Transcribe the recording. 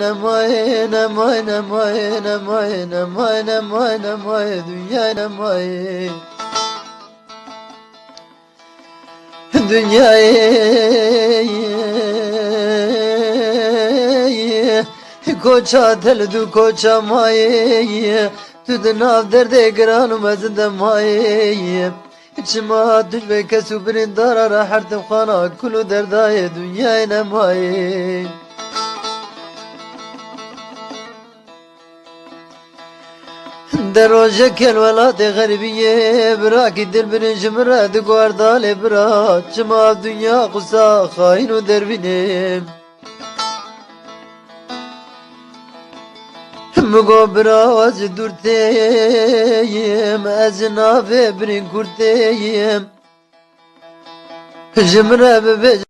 Nemay nemay nemay nemay nemay nemay nemay dünya nemay Dünyayı koça teldu koça maye Tüdün av derde granum ezinde maye İçime düş ve kesu birin darara her tefkana kulu derdaye dünyayı دروجه کل ولات غریبیه براکی دل برنج مراد گواردال برا. چما دنیا قصا خاین و دربینه مگو براز دورتیم از نافه برین کرتیم جمره ببج